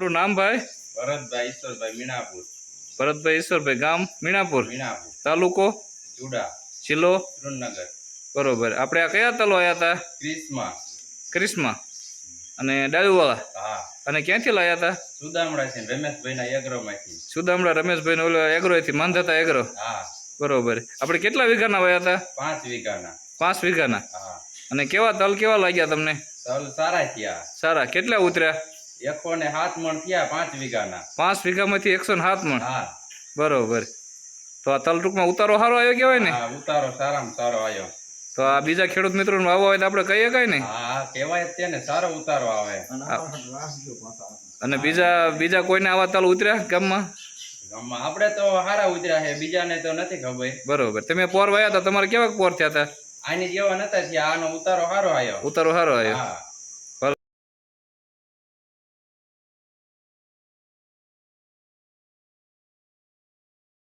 તમારું નામ ભાઈ? ભરતભાઈ ઈશ્વરભાઈ મીણાપુર. ભરતભાઈ ઈશ્વરભાઈ ગામ મીણાપુર? મીણાપુર. તાલુકો? ચુડા જિલ્લો? સુરેન્દ્રનગર બરોબર. આપણે આ કયા તલો આવ્યા હતા ક્રિસ્મા ક્રિસ્મા અને ડાળીવાળા હા. અને ક્યાંથી લાવ્યા હતા સુદામડાથી રમેશભાઈના એગ્રોમાંથી સુદામડા રમેશભાઈ ઓલો એગ્રોથી માંધાતા એગ્રો હા. બરોબર. આપણે કેટલા વીઘાના વાયા હતા પાંચ વીઘાના. પાંચ વીઘાના. હા. અને કેવા તલ કેવા લાગ્યા તમને? તલ સારા થયા. સારા. કેટલા ઉતર્યા? એકો ને સાત મણ થયા પાંચ વીઘાના. પાંચ વીઘામાંથી એકસો ને સાત મણ? હા. બરોબર. તો આ તલમાં ઉતારો સારો આવ્યો કહેવાય ને? હા ઉતારો સારામાં સારો આવ્યો. તો આ બીજા ખેડૂત મિત્રોને આવો હોય તો આપણે કહીએ કઈ નહીં હા કહેવાય જ સારો ઉતારો આવે. અને બીજા બીજા કોઈને આવા તલ ઉતર્યા ગામમાં? ગામમાં આપણે તો સારા ઉતર્યા છે બીજાને તો નથી ખબર. બરોબર. તમે પોર વાયા હતા તમારે કેવા પોર થયા હતા? આની જેવા નતા થયા આનો ઉતારો સારો આવ્યો. ઉતારો સારો આવ્યો. હા.